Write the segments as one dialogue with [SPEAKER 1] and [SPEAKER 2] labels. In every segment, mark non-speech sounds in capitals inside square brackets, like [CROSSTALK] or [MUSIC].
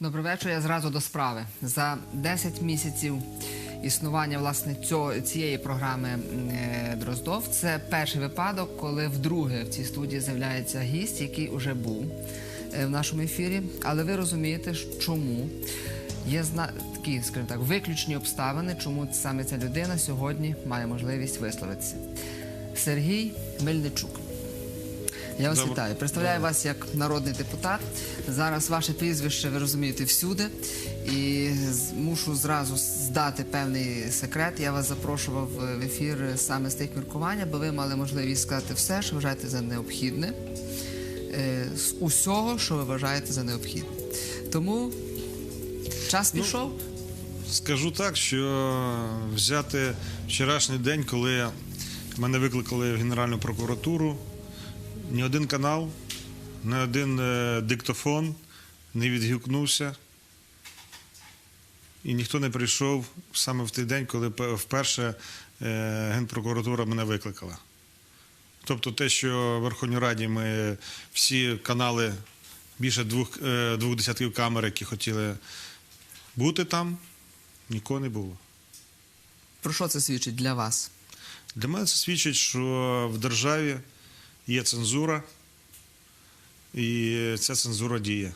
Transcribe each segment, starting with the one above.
[SPEAKER 1] Добрий вечір. Я зразу до справи. За 10 місяців існування власне цього, цієї програми е, Дроздов це перший випадок, коли вдруге в цій студії з'являється гість, який уже був е, в нашому ефірі. Але ви розумієте, чому є зна... такі, скажімо так, виключні обставини, чому саме ця людина сьогодні має можливість висловитися. Сергій Мельничук. Я вас
[SPEAKER 2] Добре.
[SPEAKER 1] вітаю. Представляю вас як народний депутат. Зараз ваше прізвище ви розумієте всюди. І мушу зразу здати певний секрет. Я вас запрошував в ефір саме з тих міркування, бо ви мали можливість сказати все, що вважаєте за необхідне, е, з усього, що ви вважаєте за необхідне. Тому час пішов.
[SPEAKER 2] Скажу так, що взяти вчорашній день, коли мене викликали в Генеральну прокуратуру, ні один канал, ні один е, диктофон не відгукнувся. І ніхто не прийшов саме в той день, коли вперше е, Генпрокуратура мене викликала. Тобто те, що в Верховній Раді ми всі канали, більше двох, е, двох десятків камер, які хотіли бути там, нікого не було.
[SPEAKER 1] Про що це свідчить для вас?
[SPEAKER 2] Для мене це свідчить, що в державі є цензура, і ця цензура діє.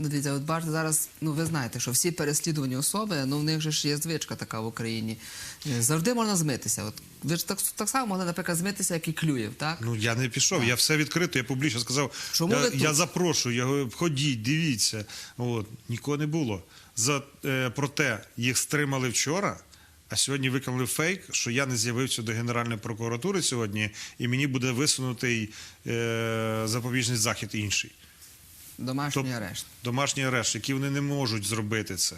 [SPEAKER 1] Ну, дивіться, от бачите, зараз, ну ви знаєте, що всі переслідувані особи, ну в них же ж є звичка така в Україні. Е, Завжди можна змитися. От ви ж так, так само могли, наприклад, змитися, як і Клюєв, так?
[SPEAKER 2] Ну я не пішов, я все відкрито, я публічно сказав.
[SPEAKER 1] Чому
[SPEAKER 2] я,
[SPEAKER 1] ви тут?
[SPEAKER 2] я запрошую, я говорю, ходіть, дивіться. От, нікого не було. За, е, проте їх стримали вчора, а сьогодні виконали фейк, що я не з'явився до Генеральної прокуратури сьогодні, і мені буде висунутий е, запобіжний захід інший.
[SPEAKER 1] Домашній
[SPEAKER 2] Тоб-
[SPEAKER 1] арешт.
[SPEAKER 2] Домашній арешт, який вони не можуть зробити це.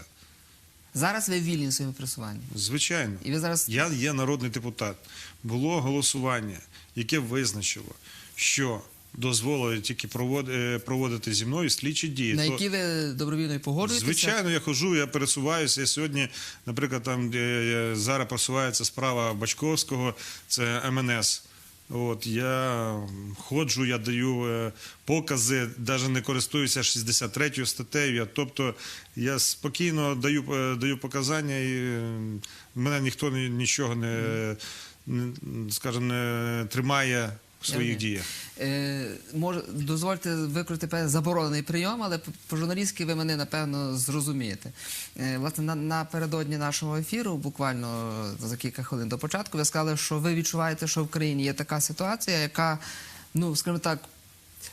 [SPEAKER 1] Зараз ви вільні в своєму пересуванні.
[SPEAKER 2] Звичайно.
[SPEAKER 1] І ви зараз
[SPEAKER 2] Я є народний депутат. Було голосування, яке визначило, що дозволили тільки е, проводити зі мною слідчі дії.
[SPEAKER 1] на які ви добровільно і погоджуєтеся?
[SPEAKER 2] Звичайно, я ходжу, я пересуваюся. Я сьогодні, наприклад, там де зараз просувається справа Бачковського, це МНС. От я ходжу, я даю е, покази, навіть не користуюся 63 статтею. Я, тобто я спокійно даю, е, даю показання, і е, мене ніхто нічого не, не скажімо, не тримає в своїх діях.
[SPEAKER 1] Е, може, дозвольте викрити певний заборонений прийом, але по- по-журналістськи ви мене напевно зрозумієте. Е, власне, на, напередодні нашого ефіру, буквально за кілька хвилин до початку, ви сказали, що ви відчуваєте, що в країні є така ситуація, яка, ну скажімо так,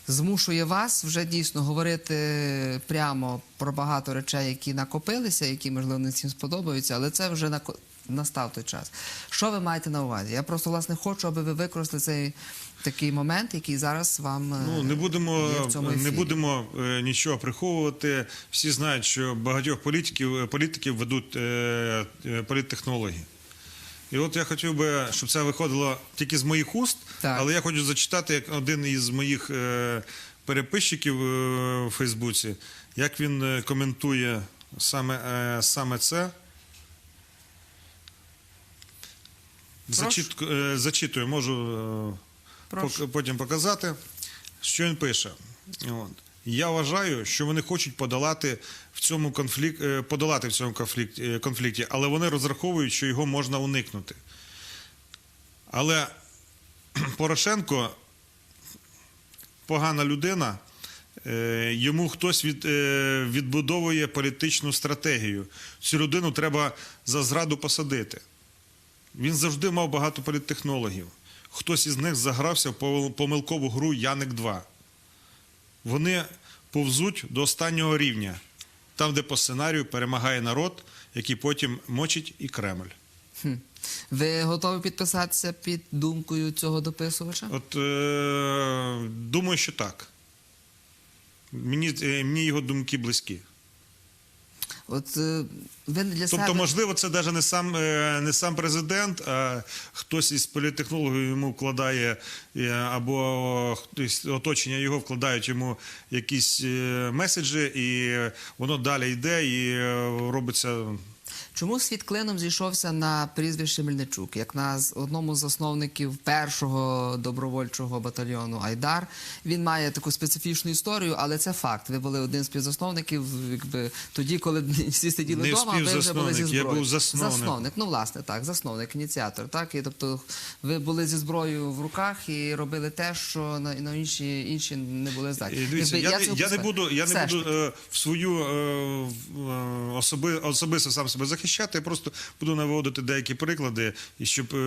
[SPEAKER 1] змушує вас вже дійсно говорити прямо про багато речей, які накопилися, які можливо не всім сподобаються, але це вже нако- настав той час. Що ви маєте на увазі? Я просто власне хочу, аби ви використали цей такий момент, який зараз вам е,
[SPEAKER 2] Ну не будемо
[SPEAKER 1] є в цьому
[SPEAKER 2] не будемо е, нічого приховувати. Всі знають, що багатьох політиків е, політиків ведуть е, е, політтехнологи. І от я хотів би, щоб це виходило тільки з моїх уст,
[SPEAKER 1] Так.
[SPEAKER 2] але я хочу зачитати як один із моїх е, переписчиків е, в Фейсбуці, як він е, коментує саме, е, саме це. Зачит, е, зачитую, можу е,
[SPEAKER 1] Прошу.
[SPEAKER 2] потім показати, що він пише. От. Я вважаю, що вони хочуть подолати в цьому конфлікт, е, подолати в цьому конфлікті, е, конфлікті, але вони розраховують, що його можна уникнути. Але [CLEARS THROAT] Порошенко погана людина. е, Йому хтось від, відбудовує політичну стратегію. Цю людину треба за зраду посадити. Він завжди мав багато політтехнологів. Хтось із них загрався в помилкову гру Яник 2. Вони повзуть до останнього рівня, там, де по сценарію перемагає народ, який потім мочить і Кремль.
[SPEAKER 1] Хм. Ви готові підписатися під думкою цього дописувача?
[SPEAKER 2] От е, думаю, що так. Мені, е, мені його думки близькі.
[SPEAKER 1] От він ви для
[SPEAKER 2] Тобто,
[SPEAKER 1] себе
[SPEAKER 2] можливо, це навіть не сам, е, не сам президент, а хтось із політехнологів йому вкладає, е, або хтось оточення його вкладають йому якісь е, меседжі, і воно далі йде і е, робиться
[SPEAKER 1] Чому світ клином зійшовся на прізвище Мельничук, як на одному з засновників першого добровольчого батальйону Айдар? Він має таку специфічну історію, але це факт. Ви були один з співзасновників, якби тоді, коли [LAUGHS] всі сиділи
[SPEAKER 2] Не
[SPEAKER 1] вдома, ви вже були зі
[SPEAKER 2] співзасновник, я
[SPEAKER 1] зброєю.
[SPEAKER 2] був засновник.
[SPEAKER 1] Засновник, ну власне так, засновник, ініціатор. Так, і тобто ви були зі зброєю в руках і робили те, що на, на інші, інші не були здатні.
[SPEAKER 2] І Дивіться, я, не- я не буду, я
[SPEAKER 1] Все
[SPEAKER 2] не буду е, в свою е, е, особи, особисто сам себе захищати. Я просто буду наводити деякі приклади, і щоб е,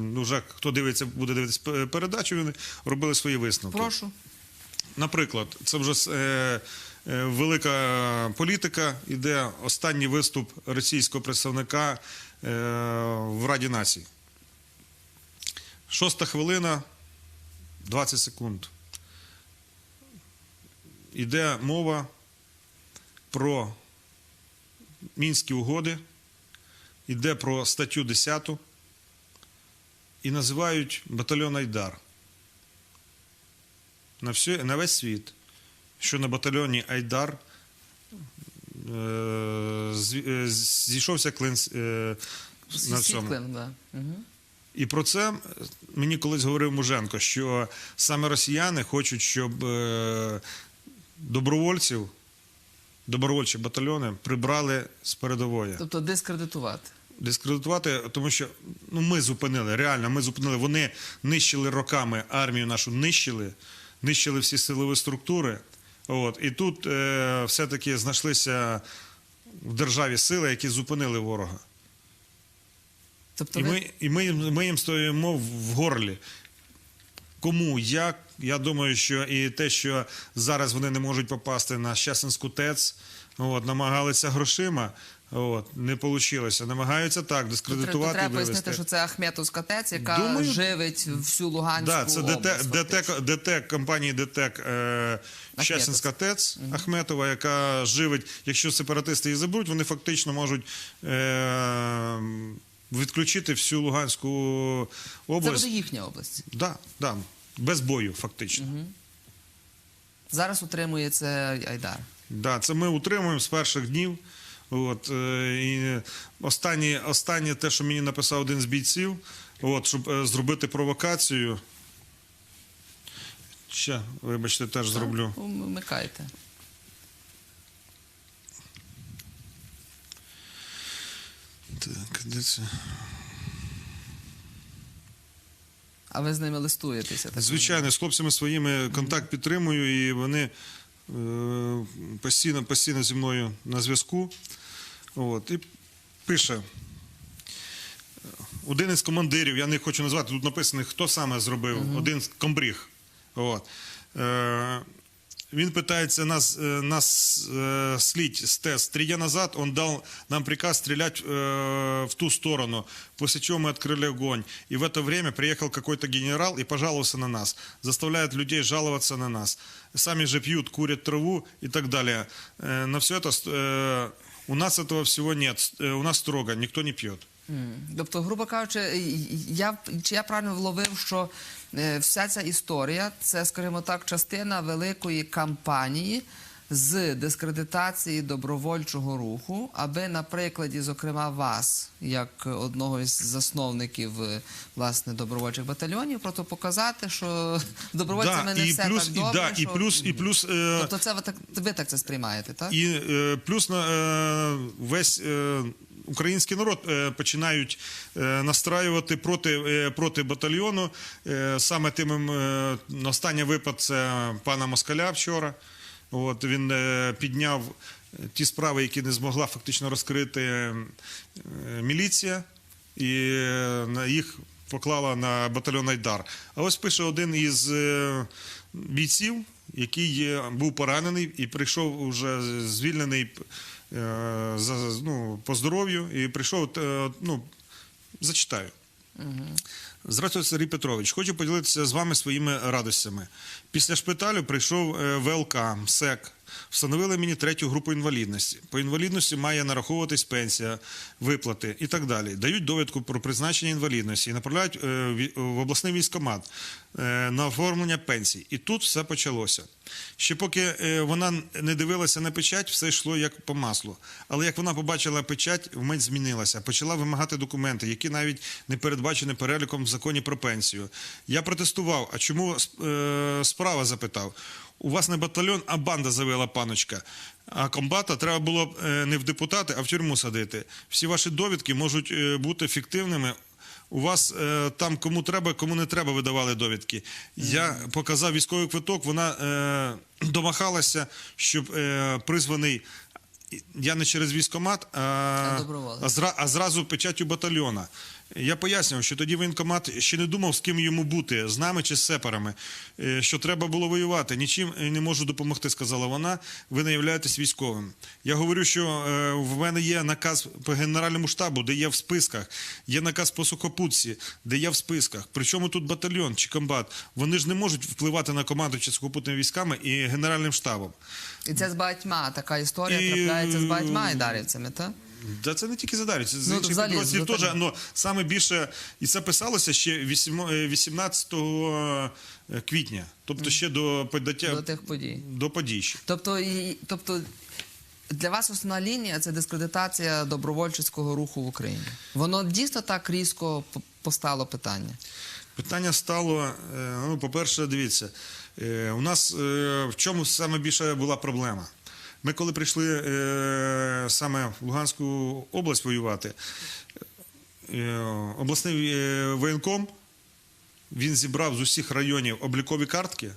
[SPEAKER 2] ну, вже хто дивиться, буде дивитися передачу, вони робили свої висновки.
[SPEAKER 1] Прошу.
[SPEAKER 2] Наприклад, це вже е, е, велика політика. Іде останній виступ російського представника е, в Раді націй. Шоста хвилина, 20 секунд. Іде мова про мінські угоди, іде про статтю 10 і називають батальйон Айдар на, всю, на весь світ, що на батальйоні Айдар е, е, зійшовся клин е, на
[SPEAKER 1] Світ
[SPEAKER 2] цьому.
[SPEAKER 1] клином, да. Угу.
[SPEAKER 2] І про це мені колись говорив Муженко, що саме росіяни хочуть, щоб е, добровольців, добровольчі батальйони прибрали з передової.
[SPEAKER 1] Тобто дискредитувати.
[SPEAKER 2] Дискредитувати, тому що ну, ми зупинили, реально, ми зупинили. Вони нищили роками армію нашу, нищили, нищили всі силові структури. От. І тут е, все-таки знайшлися в державі сили, які зупинили ворога.
[SPEAKER 1] Тобто
[SPEAKER 2] І
[SPEAKER 1] ви...
[SPEAKER 2] ми, і ми, ми їм стоїмо в горлі. Кому, як? Я думаю, що і те, що зараз вони не можуть попасти на Щасинську ТЕЦ, от, намагалися грошима, от, не вийшло. Намагаються так, дискредитувати.
[SPEAKER 1] треба пояснити, що це Ахметовська ТЕЦ, яка
[SPEAKER 2] Думаю-
[SPEAKER 1] живить всю Луганську
[SPEAKER 2] Да, це
[SPEAKER 1] область.
[SPEAKER 2] ДТ,
[SPEAKER 1] фактично.
[SPEAKER 2] ДТЕК, компанії ДТЕК е, Щасинська ТЕЦ Ахметова, яка живить, якщо сепаратисти її заберуть, вони фактично можуть е, відключити всю Луганську
[SPEAKER 1] Це
[SPEAKER 2] область.
[SPEAKER 1] буде їхня область.
[SPEAKER 2] Да, да, без бою, фактично.
[SPEAKER 1] Зараз утримує це Айдар.
[SPEAKER 2] Да, це ми утримуємо з перших днів. От, е, і останнє, останнє те, що мені написав один з бійців, от, щоб е, зробити провокацію. Ще, вибачте, теж зроблю.
[SPEAKER 1] Вмикайте.
[SPEAKER 2] Так, де це?
[SPEAKER 1] А ви з ними листуєтеся? так
[SPEAKER 2] Звичайно, з хлопцями своїми контакт підтримую, і вони е, постійно, постійно зі мною на зв'язку. От, і пише. Один із командирів, я не хочу назвати, тут написано, хто саме зробив, один з комбріг. От. Е, він питается нас, э, нас э, слить с ТЭС. Три дня назад он дал нам приказ стрелять э, в ту сторону, после чего мы открыли огонь. И в это время приехал какой-то генерал и пожаловался на нас. Заставляет людей жаловаться на нас. Сами же пьют, курят траву и так далее. Э, на все это э, у нас этого всего нет. Э, у нас строго, никто не пьет.
[SPEAKER 1] Тобто, грубо кажучи, я, чи я правильно вловив, що е, вся ця історія це, скажімо так, частина великої кампанії з дискредитації добровольчого руху, аби на прикладі, зокрема, вас, як одного із засновників е, власне добровольчих батальйонів, просто показати, що добровольцями не
[SPEAKER 2] і
[SPEAKER 1] все
[SPEAKER 2] плюс,
[SPEAKER 1] так
[SPEAKER 2] і,
[SPEAKER 1] добре.
[SPEAKER 2] да, і плюс, і плюс е,
[SPEAKER 1] Тобто, це ви так, ви так це сприймаєте, так?
[SPEAKER 2] І плюс на весь український народ е, починають е, настраювати проти, е, проти батальйону. Саме тим останній випад це пана Москаля вчора. От він підняв ті справи, які не змогла фактично розкрити міліція, і їх поклала на батальйон Айдар. А ось пише один із бійців, який був поранений і прийшов уже звільнений ну, по здоров'ю, і прийшов, е, ну, зачитаю. Здравствуйте, Сергій Петрович. Хочу поділитися з вами своїми радостями. Після шпиталю прийшов е, ВЛК, МСЕК. Встановили мені третю групу інвалідності. По інвалідності має нараховуватись пенсія, виплати і так далі. Дають довідку про призначення інвалідності і направляють е, в обласний військкомат. Е, на оформлення пенсій. І тут все почалося. Ще поки е, вона не дивилася на печать, все йшло як по маслу. Але як вона побачила печать, вмить змінилася. Почала вимагати документи, які навіть не передбачені переліком в законі про пенсію. Я протестував. А чому е, справа запитав? У вас не батальйон, а банда завела паночка. А комбата треба було не в депутати, а в тюрму садити. Всі ваші довідки можуть бути фіктивними. У вас е, там кому треба, кому не треба, видавали довідки. Я показав військовий квиток, вона е, домахалася, щоб е, призваний. Я не через військомат, а,
[SPEAKER 1] А доброволець.
[SPEAKER 2] а, зра, а зразу печатю батальйона. Я пояснював, що тоді воєнкомат ще не думав, з ким йому бути, з нами чи з сепарами, е, що треба було воювати. Нічим е, не можу допомогти, сказала вона. Ви не являєтесь військовим. Я говорю, що е, в мене є наказ по генеральному штабу, де є в списках, є наказ по сухопутці, де є в списках. Причому тут батальйон чи комбат. Вони ж не можуть впливати на команду чи сухопутними військами і генеральним штабом.
[SPEAKER 1] І це з багатьма така історія
[SPEAKER 2] І,
[SPEAKER 1] трапляється з багатьма айдарівцями, так?
[SPEAKER 2] Да це не тільки задарить, це з
[SPEAKER 1] Ну,
[SPEAKER 2] інших
[SPEAKER 1] взагалі,
[SPEAKER 2] підрозділів
[SPEAKER 1] ну,
[SPEAKER 2] теж,
[SPEAKER 1] так.
[SPEAKER 2] але саме більше, і це писалося ще вісім- е, 18 квітня, тобто ще до подаття
[SPEAKER 1] До тих подій.
[SPEAKER 2] до подій. ще.
[SPEAKER 1] Тобто, і, тобто для вас основна лінія це дискредитація добровольчого руху в Україні. Воно дійсно так різко п- постало питання.
[SPEAKER 2] Питання стало, е, ну, по-перше, дивіться, е, у нас е, в чому саме більше була проблема? Ми коли прийшли е, саме в Луганську область воювати, е, обласний е, воєнком, він зібрав з усіх районів облікові картки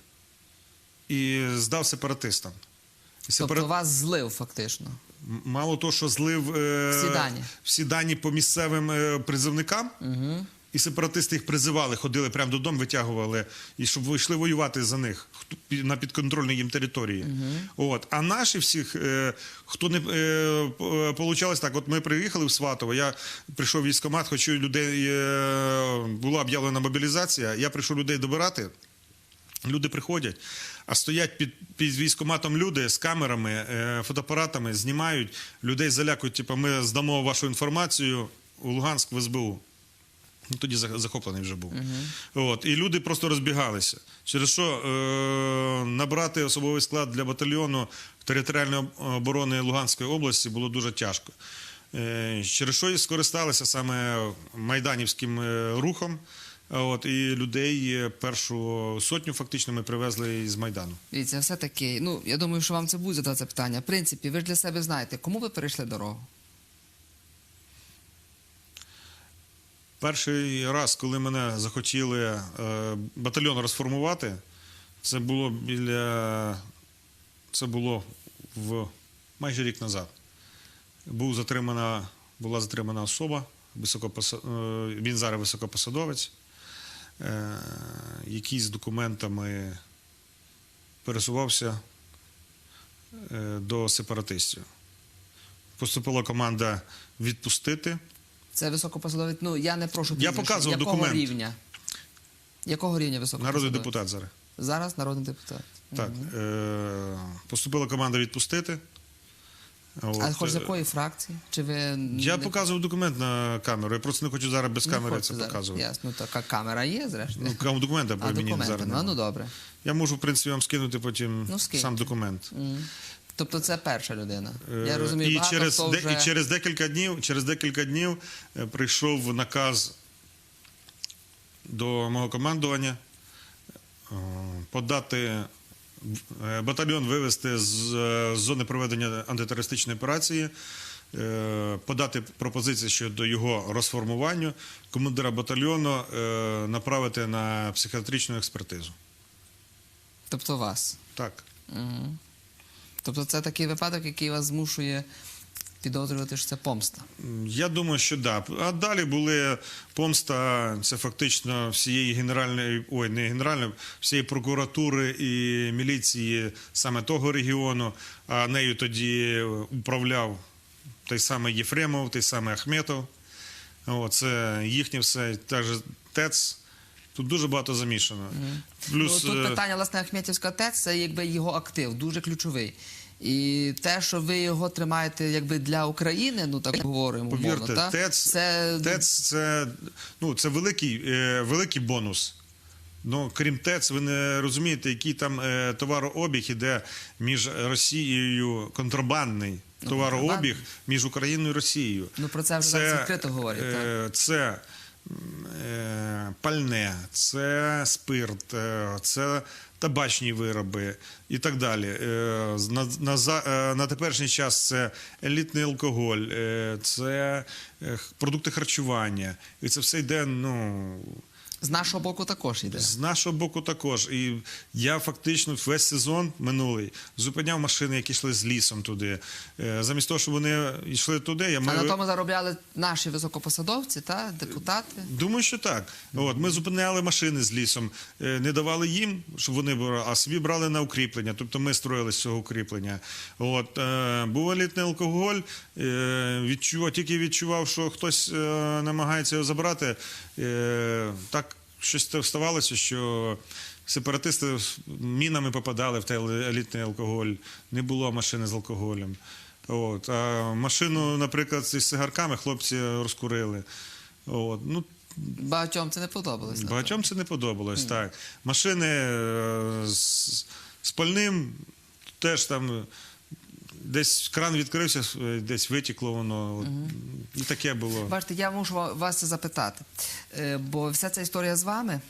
[SPEAKER 2] і здав сепаратистам.
[SPEAKER 1] Тобто
[SPEAKER 2] сепара-
[SPEAKER 1] вас злив фактично.
[SPEAKER 2] Мало того, що злив
[SPEAKER 1] Всі дані.
[SPEAKER 2] всі дані по місцевим призовникам,
[SPEAKER 1] Угу.
[SPEAKER 2] І сепаратисти їх призивали, ходили прямо додому, витягували, і щоб вийшли воювати за них на підконтрольній їм території. От. А наші всіх, е, хто не е, е, получалось так, от ми приїхали в Сватово, я прийшов в військкомат, хочу людей, була об'явлена мобілізація, я прийшов людей добирати. Люди приходять, а стоять під, під військкоматом люди з камерами, фотоапаратами, знімають, людей залякують, типу, ми здамо вашу інформацію у Луганськ в СБУ. Ну, тоді захоплений вже був. От, і люди просто розбігалися. Через що е, набрати особовий склад для батальйону територіальної оборони Луганської області було дуже тяжко. Е, через що і скористалися саме майданівським е, рухом. От, і людей е, першу сотню фактично ми привезли з Майдану.
[SPEAKER 1] Дивіться, все-таки, ну, я думаю, що вам це буде задати це питання. В принципі, ви ж для себе знаєте, кому ви перейшли дорогу?
[SPEAKER 2] Перший раз, коли мене захотіли е, батальйон розформувати, це було біля. Це було в майже рік назад. Був затримана, була затримана особа, високопоса, е, він зараз високопосадовець, е, який з документами пересувався до сепаратистів. Поступила команда відпустити.
[SPEAKER 1] Це високопосадовець. Ну, я не прошу
[SPEAKER 2] Я показував
[SPEAKER 1] Якого
[SPEAKER 2] документ.
[SPEAKER 1] рівня? Якого рівня високопосадовець?
[SPEAKER 2] Народний депутат зараз.
[SPEAKER 1] Зараз народний депутат.
[SPEAKER 2] Так, е- поступила команда відпустити. От,
[SPEAKER 1] А хоч з
[SPEAKER 2] е,
[SPEAKER 1] якої фракції? Чи ви
[SPEAKER 2] Я
[SPEAKER 1] не...
[SPEAKER 2] показував документ на камеру. Я просто не хочу зараз без
[SPEAKER 1] не
[SPEAKER 2] камери
[SPEAKER 1] хочете
[SPEAKER 2] це
[SPEAKER 1] зараз?
[SPEAKER 2] показувати.
[SPEAKER 1] Ясно, така камера є, зрештою.
[SPEAKER 2] Ну, кам- документи
[SPEAKER 1] а
[SPEAKER 2] мені
[SPEAKER 1] документи,
[SPEAKER 2] зараз
[SPEAKER 1] ну,
[SPEAKER 2] немає.
[SPEAKER 1] ну добре.
[SPEAKER 2] Я можу, в принципі, вам скинути потім
[SPEAKER 1] Ну, скиньте.
[SPEAKER 2] сам документ.
[SPEAKER 1] Тобто це перша людина.
[SPEAKER 2] Е,
[SPEAKER 1] Я розумію,
[SPEAKER 2] і,
[SPEAKER 1] багато
[SPEAKER 2] через,
[SPEAKER 1] хто вже...
[SPEAKER 2] і через декілька днів, через декілька днів е, прийшов наказ до мого командування е, подати батальйон вивести з зони проведення антитерористичної операції, подати пропозиції щодо його розформування, командира батальйону направити на психіатричну експертизу.
[SPEAKER 1] Тобто вас.
[SPEAKER 2] Так.
[SPEAKER 1] Угу. Тобто це такий випадок, який вас змушує підозрювати, що це помста.
[SPEAKER 2] Я думаю, що да. А далі були помста, це фактично всієї генеральної, ой, не генеральної, всієї прокуратури і міліції саме того регіону. А нею тоді управляв той самий Єфремов, той самий Ахметов. О, це їхнє все, теж ТЕЦ. Тут дуже багато замішано. Плюс
[SPEAKER 1] ну, тут
[SPEAKER 2] е,
[SPEAKER 1] питання, власне, Ахметівська ТЕЦ, це якби його актив, дуже ключовий. І те, що ви його тримаєте якби для України, ну так говоримо, умовно,
[SPEAKER 2] Повірте,
[SPEAKER 1] та?
[SPEAKER 2] ТЕЦ,
[SPEAKER 1] це
[SPEAKER 2] ТЕЦ це, ну, це великий, е, великий бонус. Ну, крім ТЕЦ, ви не розумієте, який там е, товарообіг іде між Росією контрабандний товарообіг
[SPEAKER 1] контрабандний.
[SPEAKER 2] між Україною і Росією.
[SPEAKER 1] Ну, про це вже зараз відкрито говорять,
[SPEAKER 2] Е, це м, е, пальне, це спирт, е, це табачні вироби і так далі. Е, на, на, е, на теперішній час це елітний алкоголь, е, це е, продукти харчування. І це все йде, ну.
[SPEAKER 1] З нашого боку також йде.
[SPEAKER 2] З нашого боку також. І я фактично весь сезон минулий зупиняв машини, які йшли з лісом туди. Е, Замість того, щоб вони йшли туди, я
[SPEAKER 1] А на тому заробляли наші високопосадовці, та депутати.
[SPEAKER 2] Думаю, що так. От ми зупиняли машини з лісом, е, не давали їм, щоб вони брали, а собі брали на укріплення. Тобто ми строїли з цього укріплення. От е, був елітний алкоголь. Відчував, тільки відчував, що хтось намагається його забрати. Так щось ставалося, що. Сепаратисти мінами попадали в той елітний алкоголь, не було машини з алкоголем. От. А машину, наприклад, зі сигарками хлопці розкурили. От. Ну,
[SPEAKER 1] Багатьом це не подобалося.
[SPEAKER 2] багатьом це не подобалось. Так. Машини е, з, з пальним теж там десь кран відкрився, е, десь витікло воно. Угу. І таке було.
[SPEAKER 1] Бачите, я мушу вас запитати, Е, бо вся ця історія з вами,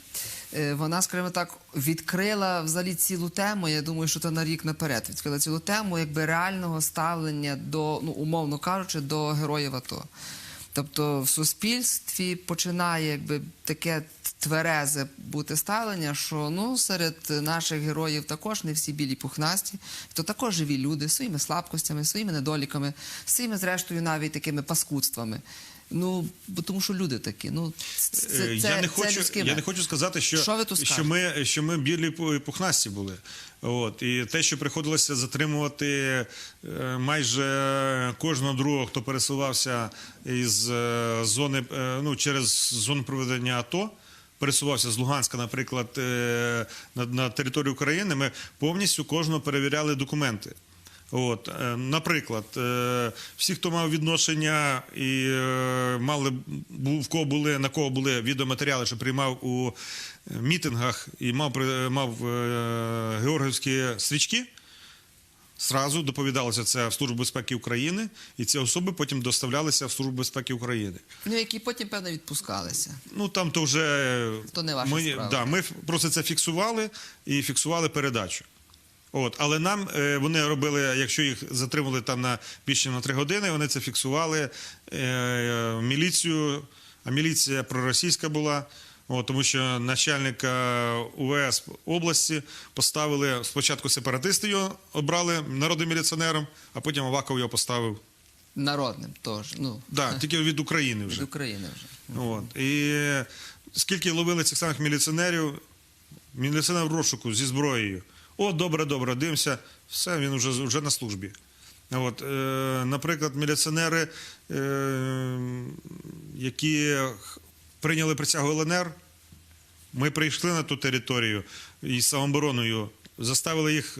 [SPEAKER 1] е, вона, скажімо так, відкрила взагалі цілу тему. Я думаю, що це на рік наперед. Відкрила цілу тему якби реального ставлення до, ну умовно кажучи, до героїв АТО. Тобто в суспільстві починає якби таке тверезе бути ставлення, що ну серед наших героїв також не всі білі пухнасті, то також живі люди своїми слабкостями, своїми недоліками, своїми, зрештою, навіть такими паскудствами. Ну, тому що люди такі. Ну, це, це,
[SPEAKER 2] Е, я, не
[SPEAKER 1] це
[SPEAKER 2] хочу, я не хочу сказати, що,
[SPEAKER 1] Що ви
[SPEAKER 2] що, ми, що ми білі пухнасті були. От. І те, що приходилося затримувати е, майже кожного другого, хто пересувався із е, зони, ну, через зону проведення АТО. Пересувався з Луганська, наприклад, на, на територію України. Ми повністю кожного перевіряли документи. От, е, наприклад, е, всі, хто мав відношення і е, мали в кого були на кого були відеоматеріали, що приймав у мітингах і мав мав георгіївські стрічки. Зразу доповідалося це в Службу безпеки України, і ці особи потім доставлялися в Службу безпеки України.
[SPEAKER 1] Ну, які потім, певно, відпускалися.
[SPEAKER 2] Ну там то вже
[SPEAKER 1] То не ваша
[SPEAKER 2] ми,
[SPEAKER 1] справа.
[SPEAKER 2] Да, ми просто це фіксували і фіксували передачу. От, але нам е, вони робили, якщо їх затримали там на більше на три години, вони це фіксували е, міліцію, а міліція проросійська була. От, тому що начальника УВС області поставили спочатку сепаратисти його обрали народним міліціонером, а потім Аваков його поставив.
[SPEAKER 1] Народним теж. Ну,
[SPEAKER 2] Да, тільки від України вже.
[SPEAKER 1] від України вже.
[SPEAKER 2] От. І скільки ловили цих самих міліціонерів, міліціонер в розшуку зі зброєю. О, добре, добре, дивимося, все, він вже, вже на службі. От, е, наприклад, міліціонери, е, які прийняли присягу ЛНР, ми прийшли на ту територію із самообороною, заставили їх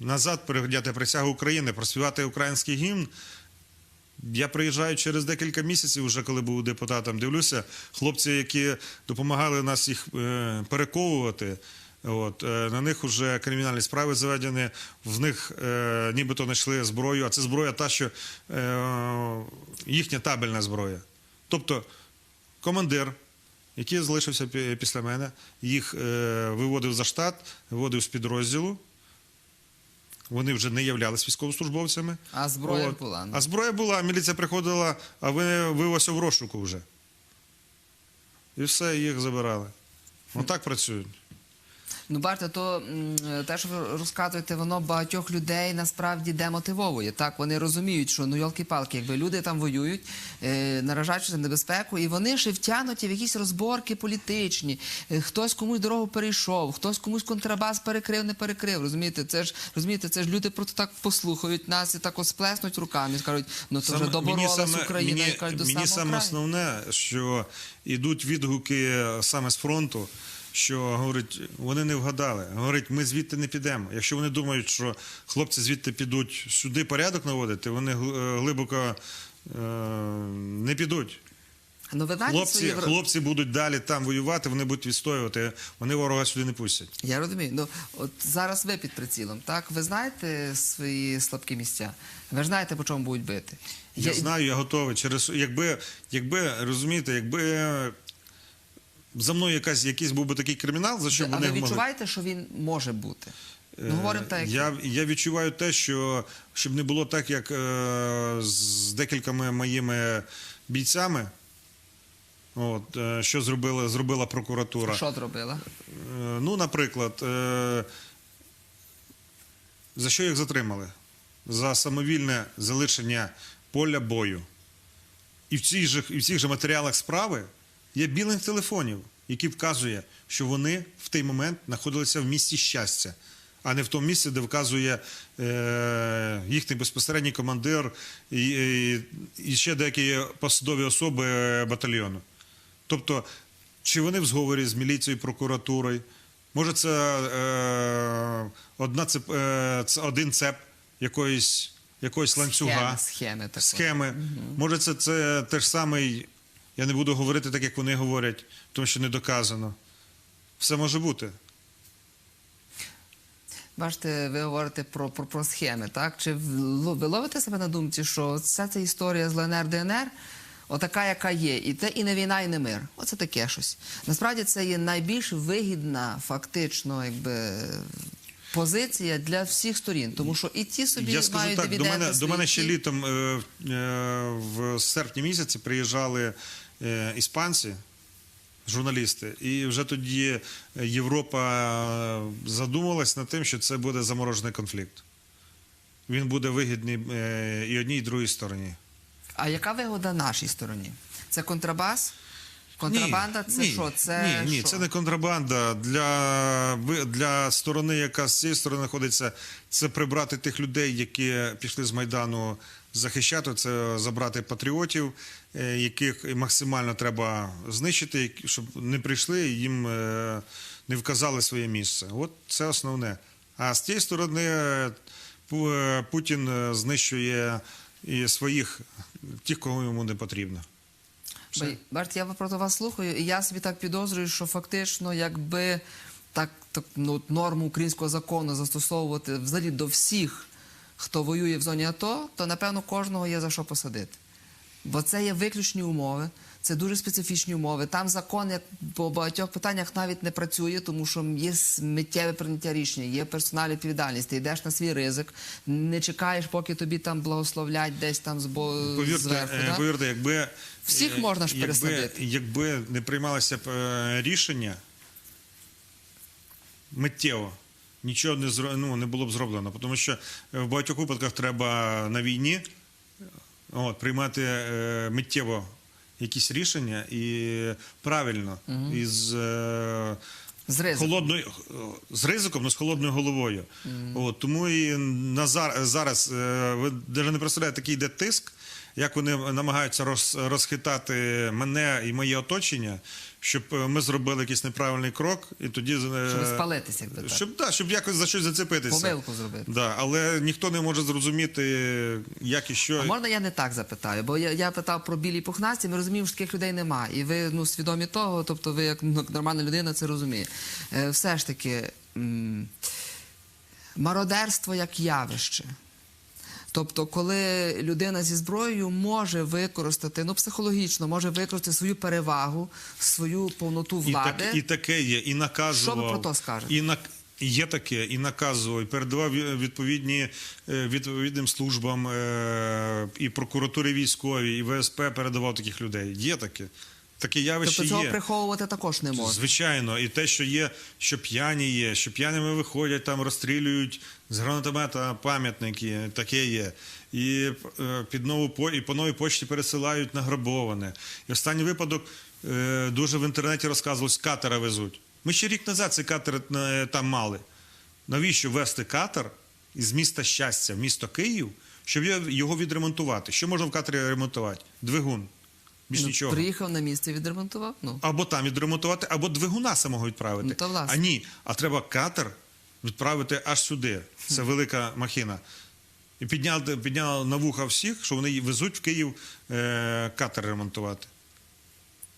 [SPEAKER 2] назад прийняти присягу України, проспівати український гімн. Я приїжджаю через декілька місяців, вже коли був депутатом, дивлюся, хлопці, які допомагали нас їх е, перековувати. От, е, на них вже кримінальні справи заведені, в них е, нібито знайшли зброю, а це зброя та, що е, їхня табельна зброя. Тобто командир, який залишився після мене, їх е, виводив за штат, виводив з підрозділу. Вони вже не являлись військовослужбовцями.
[SPEAKER 1] А зброя
[SPEAKER 2] От.
[SPEAKER 1] була. ну.
[SPEAKER 2] А зброя була, міліція приходила, а ви, ви ось в розшуку вже. І все, їх забирали. Отак працюють.
[SPEAKER 1] Ну, бачите, то те, що ви розказуєте, воно багатьох людей насправді демотивовує. Так, вони розуміють, що ну йолки-палки, якби люди там воюють, е, наражаючи на небезпеку, і вони ще втягнуті в якісь розборки політичні. Е, хтось комусь дорогу перейшов, хтось комусь контрабас перекрив, не перекрив. Розумієте, це ж розумієте, це ж люди просто так послухають нас і так сплеснуть руками і скажуть, ну то вже доборолась Україна,
[SPEAKER 2] мені,
[SPEAKER 1] і кажуть, до
[SPEAKER 2] мені саме
[SPEAKER 1] краю.
[SPEAKER 2] основне, що йдуть відгуки саме з фронту, що говорить, вони не вгадали. Говорить, ми звідти не підемо. Якщо вони думають, що хлопці звідти підуть сюди порядок наводити, вони е, глибоко е, не підуть.
[SPEAKER 1] Ну, ви
[SPEAKER 2] Хлопці,
[SPEAKER 1] свої...
[SPEAKER 2] хлопці будуть далі там воювати, вони будуть відстоювати, вони ворога сюди не пустять.
[SPEAKER 1] Я розумію. Ну от зараз ви під прицілом, так? Ви знаєте свої слабкі місця. Ви ж знаєте, по чому будуть бити.
[SPEAKER 2] Я, знаю, я готовий. Через якби, якби розумієте, якби за мною якась якийсь був би такий кримінал, за що
[SPEAKER 1] а
[SPEAKER 2] вони
[SPEAKER 1] ви відчуваєте, що він може бути? Ну, говоримо так, як
[SPEAKER 2] Е, я, я відчуваю те, що щоб не було так, як е, з декількома моїми бійцями. От, е, що зробила, зробила прокуратура?
[SPEAKER 1] що зробила?
[SPEAKER 2] Е, Ну, наприклад, е, за що їх затримали? За самовільне залишення поля бою. І в, цих же, і в цих же матеріалах справи є білинг телефонів, який вказує, що вони в той момент знаходилися в місті щастя, а не в тому місці, де вказує е, їхній безпосередній командир і, і, і ще деякі посадові особи е, батальйону. Тобто, чи вони в зговорі з міліцією, прокуратурою? Може, це, е, одна цеп, е, це один цеп якоїсь, якоїсь ланцюга,
[SPEAKER 1] Схеми.
[SPEAKER 2] Може, це, це те самий, я не буду говорити так, як вони говорять, тому що не доказано. Все може бути.
[SPEAKER 1] Бачите, ви говорите про, про, про схеми, так? Чи ви ловите себе на думці, що вся ця історія з ЛНР ДНР, отака, яка є, і те і не війна, і не мир. Оце таке щось. Насправді це є найбільш вигідна, фактично, якби. Позиція для всіх сторін, тому що і ті собі
[SPEAKER 2] Я скажу
[SPEAKER 1] мають
[SPEAKER 2] так, до
[SPEAKER 1] дивіденди
[SPEAKER 2] мене, до
[SPEAKER 1] свої,
[SPEAKER 2] мене ще літом е, е, в серпні місяці приїжджали іспанці, журналісти, і вже тоді Європа задумалась над тим, що це буде заморожений конфлікт. Він буде вигідний е, і одній, і другій стороні.
[SPEAKER 1] А яка вигода нашій стороні? Це контрабас? Контрабанда це
[SPEAKER 2] ні,
[SPEAKER 1] що? Це
[SPEAKER 2] ні, ні,
[SPEAKER 1] що?
[SPEAKER 2] це не контрабанда. Для, для сторони, яка з цієї сторони знаходиться, це прибрати тих людей, які пішли з Майдану захищати, це забрати патріотів, е, яких максимально треба знищити, щоб не прийшли і їм е, не вказали своє місце. От це основне. А з тієї сторони е, Пу- Путін знищує і своїх, тих, кого йому не потрібно. Все.
[SPEAKER 1] Барт, я просто вас слухаю, і я собі так підозрюю, що фактично, якби так, так ну, норму українського закону застосовувати взагалі до всіх, хто воює в зоні АТО, то напевно кожного є за що посадити. Бо це є виключні умови, це дуже специфічні умови. Там закон як по багатьох питаннях навіть не працює, тому що є миттєве прийняття рішення, є персональна відповідальність. Ти йдеш на свій ризик, не чекаєш, поки тобі там благословлять десь там збо...
[SPEAKER 2] Повірте,
[SPEAKER 1] зверху.
[SPEAKER 2] е,
[SPEAKER 1] да?
[SPEAKER 2] повірте, якби
[SPEAKER 1] Всіх
[SPEAKER 2] е,
[SPEAKER 1] можна ж пересадити.
[SPEAKER 2] Якби не приймалося б е, рішення миттєво, нічого не ну, не було б зроблено, тому що в багатьох випадках треба на війні от, приймати е, миттєво якісь рішення і правильно із. Е,
[SPEAKER 1] З ризиком.
[SPEAKER 2] холодною з ризиком, але з холодною головою. От, тому і на зар- зараз е, ви навіть не представляєте, такий йде тиск, як вони намагаються роз, розхитати мене і моє оточення, щоб е, ми зробили якийсь неправильний крок, і тоді е,
[SPEAKER 1] Щоб спалитися, якби так.
[SPEAKER 2] щоб, да, щоб якось за щось зацепитися.
[SPEAKER 1] Помилку зробити.
[SPEAKER 2] Да, але ніхто не може зрозуміти, як і що.
[SPEAKER 1] А можна я не так запитаю? Бо я, я питав про білі пухнасті, ми розуміємо, що таких людей нема. І ви ну, свідомі того, тобто ви як ну, нормальна людина це розуміє. Е, все ж таки, мародерство як явище. Тобто, коли людина зі зброєю може використати, ну психологічно, може використати свою перевагу, свою повноту
[SPEAKER 2] І, так, і таке є, і наказував.
[SPEAKER 1] Що ви про то скажете?
[SPEAKER 2] І на, є таке, і наказував, і передавав відповідні, е, відповідним службам, е, і прокуратурі військовій, і ВСП передавав таких людей. Є таке. Таке явище
[SPEAKER 1] тобто цього
[SPEAKER 2] є.
[SPEAKER 1] приховувати також не можна.
[SPEAKER 2] Звичайно, і те, що є, що п'яні є, що п'яними виходять, там розстрілюють з гранатомета пам'ятники, таке є. І е, під нову і по новій почті пересилають награбоване. І останній випадок е, дуже в інтернеті розказувалось, катера везуть. Ми ще рік назад цей катер е, там мали. Навіщо вести катер із міста щастя в місто Київ, щоб його відремонтувати? Що можна в катері ремонтувати? Двигун. Більш
[SPEAKER 1] Ну,
[SPEAKER 2] нічого.
[SPEAKER 1] Приїхав на місце, відремонтував. Ну.
[SPEAKER 2] Або там відремонтувати, або двигуна самого відправити.
[SPEAKER 1] Ну, то власне.
[SPEAKER 2] а ні, а треба катер відправити аж сюди. Це велика махіна. І підняли, підняли на вуха всіх, що вони везуть в Київ е, катер ремонтувати.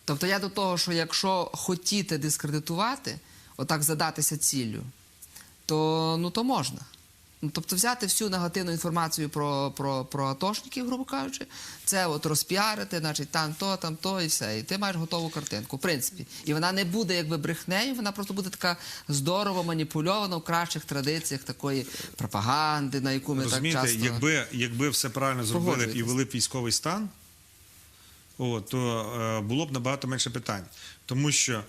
[SPEAKER 1] Тобто я до того, що якщо хотіти дискредитувати, отак задатися ціллю, то, ну, то можна. Ну, тобто взяти всю негативну інформацію про, про, про атошників, грубо кажучи, це от розпіарити, значить там то, там то і все. І ти маєш готову картинку, в принципі. І вона не буде якби брехнею, вона просто буде така здорово маніпульована в кращих традиціях такої пропаганди, на яку ми
[SPEAKER 2] Розумієте,
[SPEAKER 1] так часто...
[SPEAKER 2] якби, якби все правильно зробили і ввели б військовий стан, о, то е, було б набагато менше питань. Тому що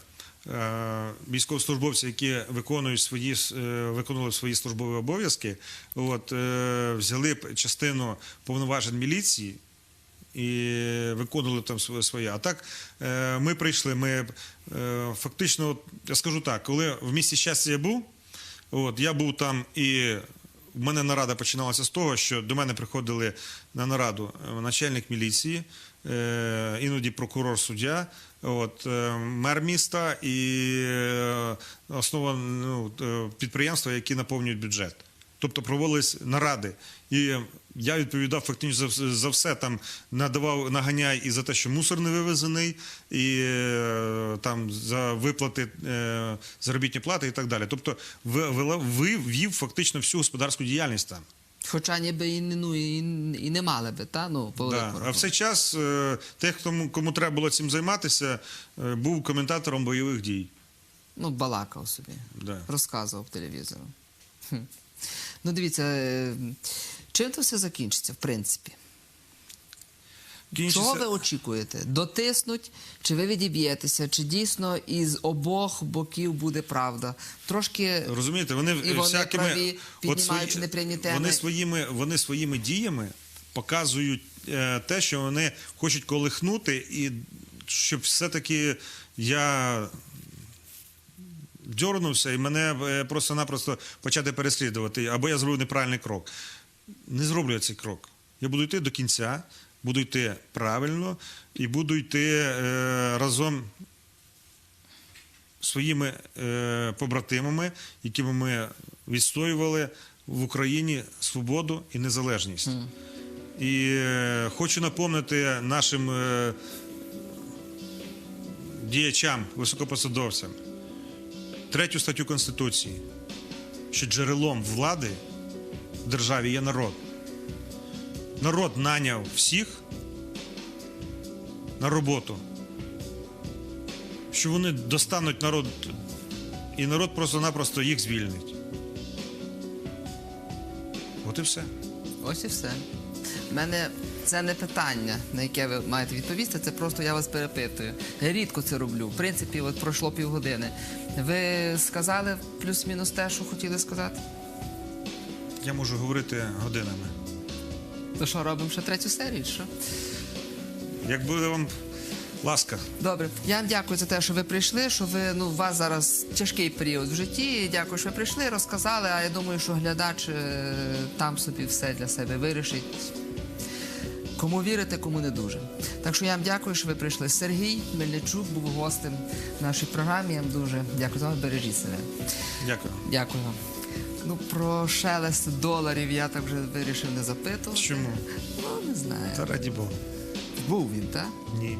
[SPEAKER 2] військовослужбовці, які виконують свої, е, виконували свої службові обов'язки, от, е, взяли б частину повноважень міліції. І виконували там своє-. А так е, ми прийшли. Ми е, фактично, я скажу так, коли в місті щастя я був, От я був там, і в мене нарада починалася з того, що до мене приходили на нараду е, начальник міліції, е, іноді прокурор суддя, от, е, мер міста і е, основа ну, е, підприємства, які наповнюють бюджет. Тобто проводились наради. І я відповідав фактично за, вс- за все. Там надавав наганяй і за те, що мусор не вивезений, і там за виплати заробітні плати і так далі. Тобто, ви, вела- фактично всю господарську діяльність там.
[SPEAKER 1] Хоча ніби і, не- ну, і, і не мали би, та? Ну, по
[SPEAKER 2] Да. А в цей час е, тих, кому, кому треба було цим займатися, е, був коментатором бойових дій.
[SPEAKER 1] Ну, балакав собі.
[SPEAKER 2] Да.
[SPEAKER 1] Розказував телевізору. Хм. Ну, дивіться, е, чим це все закінчиться, в принципі?
[SPEAKER 2] Кінчиться-
[SPEAKER 1] Чого ви очікуєте? Дотиснуть, чи ви відіб'єтеся, чи дійсно із обох боків буде правда? Трошки
[SPEAKER 2] Розумієте, вони,
[SPEAKER 1] І вони
[SPEAKER 2] всякими
[SPEAKER 1] праві, піднімаючи непрямі теми.
[SPEAKER 2] вони своїми, вони своїми діями показують е, те, що вони хочуть колихнути, і щоб все-таки я дьорнувся і мене е, просто-напросто почати переслідувати, або я зроблю неправильний крок. Не зроблю я цей крок. Я буду йти до кінця, буду йти правильно і буду йти е, разом своїми е, побратимами, якими ми відстоювали в Україні свободу і незалежність. І е, хочу напомнити нашим діячам, високопосадовцям, третю статтю Конституції, що джерелом влади в державі є народ. Народ наняв всіх на роботу що вони достануть народ, і народ просто-напросто їх звільнить. От і все.
[SPEAKER 1] ось і все. У мене це не питання, на яке ви маєте відповісти, це просто я вас перепитую. Я рідко це роблю. В принципі, от пройшло півгодини. Ви сказали плюс-мінус те, що хотіли сказати?
[SPEAKER 2] Я можу говорити годинами.
[SPEAKER 1] То що, робимо ще третю серію? Що?
[SPEAKER 2] Як буде вам ласка,
[SPEAKER 1] Добре, я вам дякую за те, що ви прийшли. Що ви ну у вас зараз тяжкий період в житті. Дякую, що ви прийшли, розказали. А я думаю, що глядач е, там собі все для себе вирішить. Кому вірите, кому не дуже. Так що я вам дякую, що ви прийшли. Сергій Мельничук був гостем в нашій програмі. Я вам дуже дякую за вас. Бережіть себе.
[SPEAKER 2] дякую.
[SPEAKER 1] Дякую вам. Ну, про шелест доларів я так вже вирішив не запитувати.
[SPEAKER 2] Чому?
[SPEAKER 1] Ну, не знаю.
[SPEAKER 2] Та раді Бога.
[SPEAKER 1] Був він, так?
[SPEAKER 2] Ні.